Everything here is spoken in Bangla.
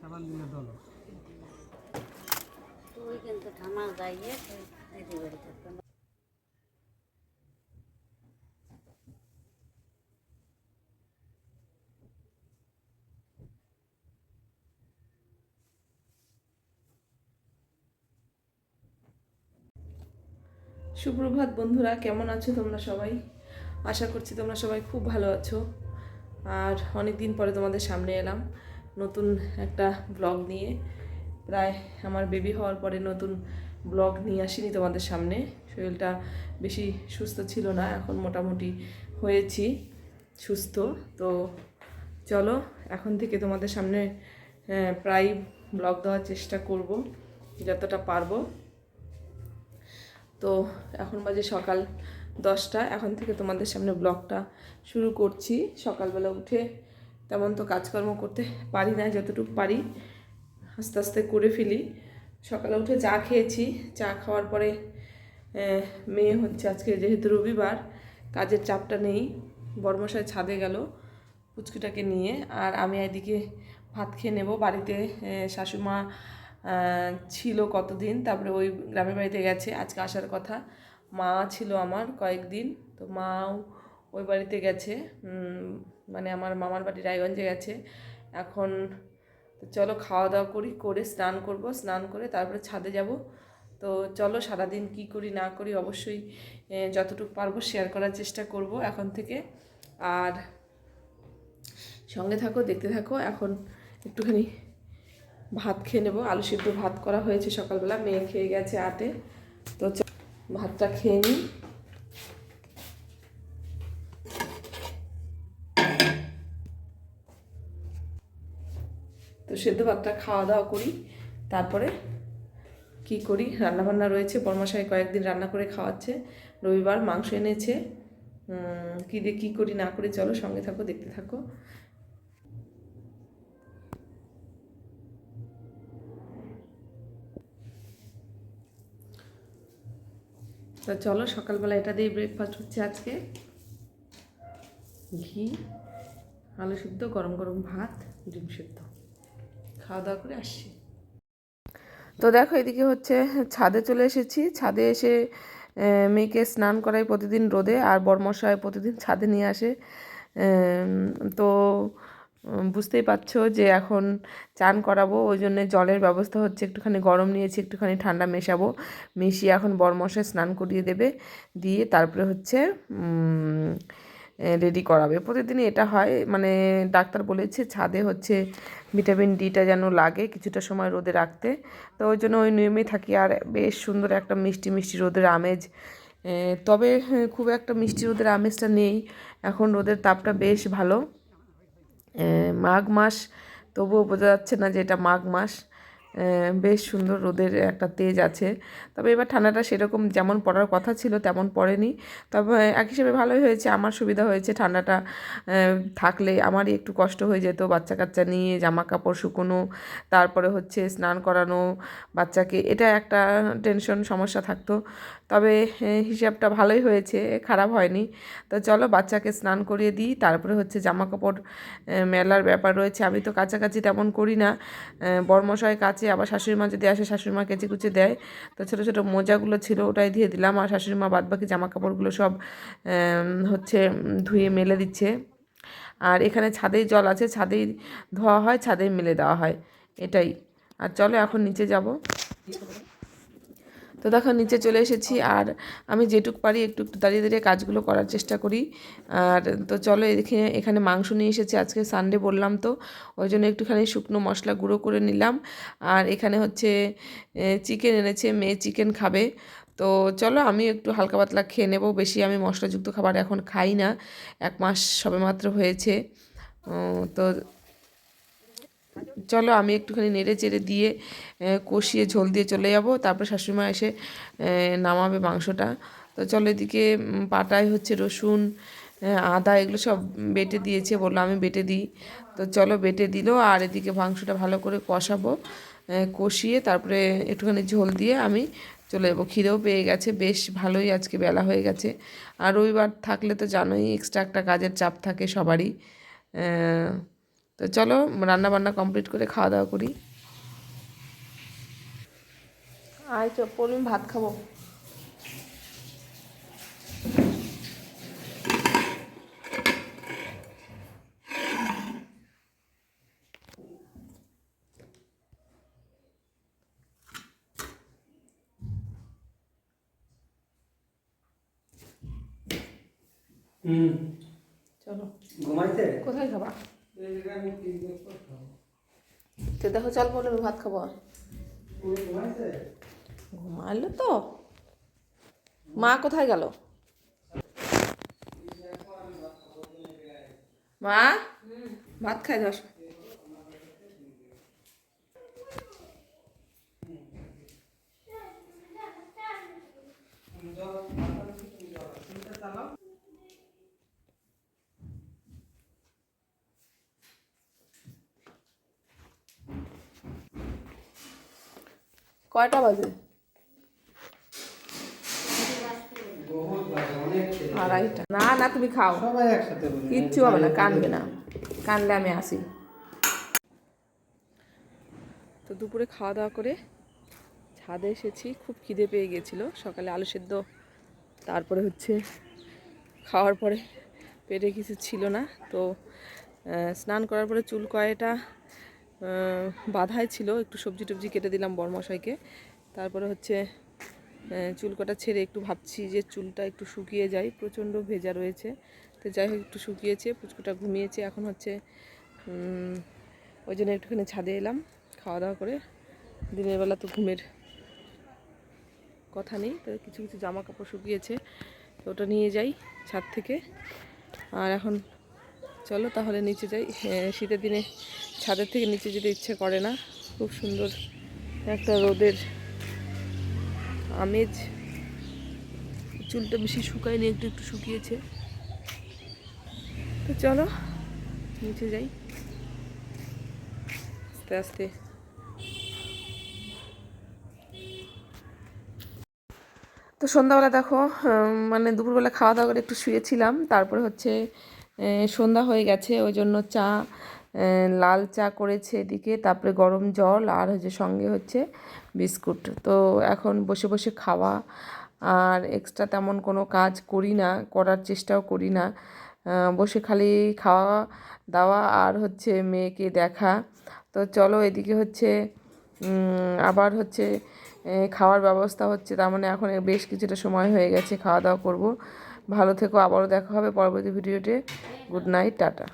সাবান দিলে দল তুই কিন্তু ঠান্ডা যাইয়ে দিদি সুপ্রভাত বন্ধুরা, কেমন আছো তোমরা সবাই? আশা করছি তোমরা সবাই খুব ভালো আছো। আর অনেক দিন পরে তোমাদের সামনে এলাম নতুন একটা ব্লগ নিয়ে। প্রায় আমার বেবি হওয়ার পরে নতুন ব্লগ নিয়ে আসিনি তোমাদের সামনে। শরীরটা বেশি সুস্থ ছিল না, এখন মোটামুটি হয়েছি সুস্থ। তো চলো, এখন থেকে তোমাদের সামনে প্রায় ব্লগ দেওয়ার চেষ্টা করব, যতটা পারব। তো এখন বাজে সকাল দশটা। এখন থেকে তোমাদের সামনে ব্লগটা শুরু করছি। সকালবেলা উঠে তেমন তো কাজকর্ম করতে পারি না, যতটুকু পারি আস্তে আস্তে করে ফেলি। সকালে উঠে চা খেয়েছি। চা খাওয়ার পরে মেয়ে হচ্ছে আজকে যেহেতু রবিবার, কাজের চাপটা নেই, বর্মশায় ছাদে গেল পুচকুটাকে নিয়ে। আর আমি এদিকে ভাত খেয়ে নেব। বাড়িতে শাশুমা ছিল কতদিন? তারপরে ওই গ্রামের বাড়িতে গেছে, আজকে আসার কথা। মা ছিল আমার কয়েকদিন, তো মাও ওই বাড়িতে গেছে। মানে আমার মামার বাড়ি রায়গঞ্জে গেছে। এখন তো চলো খাওয়া দাওয়া করি, করে স্নান করব। স্নান করে তারপরে ছাদে যাব। তো চলো সারাদিন কি করি, না করি অবশ্যই যতটুকু পারব শেয়ার করার চেষ্টা করব এখন থেকে। আর সঙ্গে থাকো, দেখতে থাকো। এখন একটুখানি ভাত খেয়ে নেব। আলু সিদ্ধ ভাত করা হয়েছে সকালবেলা, মেয়ে খেয়ে গেছে আটে। তো ভাতটা খেয়ে নিই। তো সেদ্ধ ভাতটা খাওয়া দাওয়া করি। তারপরে কি করি? রান্নাবান্না রয়েছে। বর্মশাই কয়েকদিন রান্না করে খাওয়াচ্ছে। রবিবার মাংস এনেছে। কী দিয়ে কী করি না করি, চলো সঙ্গে থাকো, দেখতে থাকো। তো চলো সকালবেলা এটা দিয়ে ব্রেকফাস্ট হচ্ছে আজকে। ঘি, আলু সিদ্ধ, গরম গরম ভাত, ডিম সিদ্ধ। খাওয়া দাওয়া করে আসছি। তো দেখো এদিকে হচ্ছে ছাদে চলে এসেছি। ছাদে এসে মেয়েকে স্নান করাই প্রতিদিন রোদে আর বরমশাই প্রতিদিন ছাদে নিয়ে আসে। তো বুঝতেই পারছ যে এখন চান করাবো ওই জন্য জলের ব্যবস্থা হচ্ছে একটুখানি গরম নিয়েছি একটুখানি ঠান্ডা মেশাবো। মিশিয়ে এখন বরমশাই স্নান করিয়ে দেবে দিয়ে তারপরে হচ্ছে রেডি করাবে। প্রতিদিনই এটা হয় মানে ডাক্তার বলেছে ছাদে হচ্ছে ভিটামিন ডিটা যেন লাগে কিছুটা সময় রোদে রাখতে। তো ওই জন্য ওই নিয়মেই থাকি আর বেশ সুন্দর একটা মিষ্টি মিষ্টি রোদের আমেজ। তবে হ্যাঁ, খুব একটা মিষ্টি রোদের আমেজটা নেই এখন রোদের তাপটা বেশ ভালো। মাঘ মাস। তবুও বোঝা যাচ্ছে না যে এটা মাঘ মাস। বেশ সুন্দর রোদের একটা তেজ আছে। তবে এবার ঠান্ডাটা সেরকম যেমন পড়ার কথা ছিল তেমন পড়েনি। তবে এক হিসেবে ভালোই হয়েছে, আমার সুবিধা হয়েছে ঠান্ডাটা থাকলে আমারই একটু কষ্ট হয়ে যেত। বাচ্চা কাচ্চা নিয়ে জামা কাপড় শুকোনো, তারপরে হচ্ছে স্নান করানো, বাচ্চাকে, এটা একটা টেনশন সমস্যা থাকতো। তবে হিসাবটা ভালোই হয়েছে, খারাপ হয়নি। তো চলো বাচ্চাকে স্নান করিয়ে দিই, তারপরে হচ্ছে জামা কাপড় মেলার ব্যাপার রয়েছে। আমি তো কাছাকাছি তেমন করি না বর্মশয় বরমশাই কাছে আবার শাশুড়ি মা যদি আসে শাশুড়ি মা কেচে কুচে দেয়। তো ছোটো ছোটো মোজাগুলো ছিল, ওটাই দিয়ে দিলাম। আর শাশুড়ি মা বাদ বাকি জামা কাপড়গুলো সব হচ্ছে, ধুয়ে মেলে দিচ্ছে। আর এখানে ছাদেই জল আছে, ছাদেই ধোয়া হয়, ছাদেই মেলে দেওয়া হয়। এটাই। আর চলো এখন নিচে যাব। তো দেখো, নিচে চলে এসেছি আর আমি যেটুক পারি একটু একটু দাঁড়িয়ে দাঁড়িয়ে কাজগুলো করার চেষ্টা করি। আর তো চলো এখানে এখানে মাংস নিয়ে এসেছি, আজকে সানডে বললাম তো, ওই জন্য একটুখানি শুকনো মশলা গুঁড়ো করে নিলাম। আর এখানে হচ্ছে চিকেন এনেছে, মেয়ে চিকেন খাবে। তো চলো, আমি একটু হালকা পাতলা খেয়ে নেব, বেশি আমি মশলাযুক্ত খাবার এখন খাই না, এক মাস সবেমাত্র হয়েছে। তো চলো আমি একটুখানি নেড়ে চেড়ে দিয়ে কষিয়ে ঝোল দিয়ে চলে যাব। তারপর শাশুড়িমা এসে নামাবে মাংসটা। তো চলো এদিকে পাটায় হচ্ছে রসুন আদা এগুলো সব বেটে দিয়েছে, বলল আমি বেটে দিই। তো চলো বেটে দিল আর এদিকে মাংসটা ভালো করে কষাবো। কষিয়ে তারপরে একটুখানি ঝোল দিয়ে আমি চলে যাব। খিদেও পেয়ে গেছে, বেশ ভালোই আজকে বেলা হয়ে গেছে। আর রবিবার থাকলে তো জানোই এক্সট্রা একটা কাজের চাপ থাকে সবারই। তো চলো রান্না বান্না কমপ্লিট করে খাওয়া দাওয়া করি। আয় চো পড়ুন ভাত খাব। হুম। চলো। ঘুমাইতে কোথায় খাবা? তো দেখো, চল বলো ভাত খাব ঘুমালো তো। মা কোথায় গেল? মা? ভাত খাই ধর কয়টা বাজে। আড়াইটা। না না তুমি খাও। কিচ্ছু হবে না কানবে না। কানলে আমি আসি। তো দুপুরে খাওয়া দাওয়া করে ছাদে এসেছি। খুব খিদে পেয়ে গেছিল। সকালে আলু সেদ্ধ তারপরে হচ্ছে খাওয়ার পরে পেটে কিছু ছিল না। তো স্নান করার পরে চুল কয়েটা বাধাই ছিল। একটু সবজি টবজি কেটে দিলাম বরমশাইকে। তারপরে হচ্ছে চুল কটা ছেড়ে একটু ভাবছি যে চুলটা একটু শুকিয়ে যায়। প্রচণ্ড ভেজা রয়েছে। তো যাই হোক, একটু শুকিয়েছে, পুচকুটা ঘুমিয়েছে। এখন হচ্ছে ওই জন্য একটুখানি ছাদে এলাম। খাওয়া দাওয়া করে দিনের বেলা তো ঘুমের কথা নেই, তো কিছু কিছু জামা কাপড় শুকিয়েছে। তো ওটা নিয়ে যাই ছাদ থেকে। আর এখন চলো তাহলে নিচে যাই। হ্যাঁ, শীতের দিনে ছাদের থেকে নিচে যেতে ইচ্ছে করে না। খুব সুন্দর একটা রোদের আমেজ। চুলটা বেশি শুকায়নি একটু একটু শুকিয়েছে। তো চলো নিচে যাই। আস্তে আস্তে। তো সন্ধ্যাবেলা দেখো মানে দুপুরবেলা খাওয়া দাওয়া করে একটু শুয়েছিলাম। তারপরে হচ্ছে সন্ধ্যা হয়ে গেছে ওই জন্য চা লাল চা করেছে এদিকে, তারপরে গরম জল আর হচ্ছে সঙ্গে হচ্ছে বিস্কুট। তো এখন বসে বসে খাওয়া, আর এক্সট্রা তেমন কোনো কাজ করি না, করার চেষ্টাও করি না। বসে খালি খাওয়া দাওয়া আর হচ্ছে মেয়েকে দেখা। তো চলো এদিকে হচ্ছে আবার হচ্ছে খাওয়ার ব্যবস্থা হচ্ছে, তার মানে এখন বেশ কিছুটা সময় হয়ে গেছে, খাওয়া দাওয়া করব। ভালো থেকো আবারও দেখা হবে পরবর্তী ভিডিওতে। Good night tata.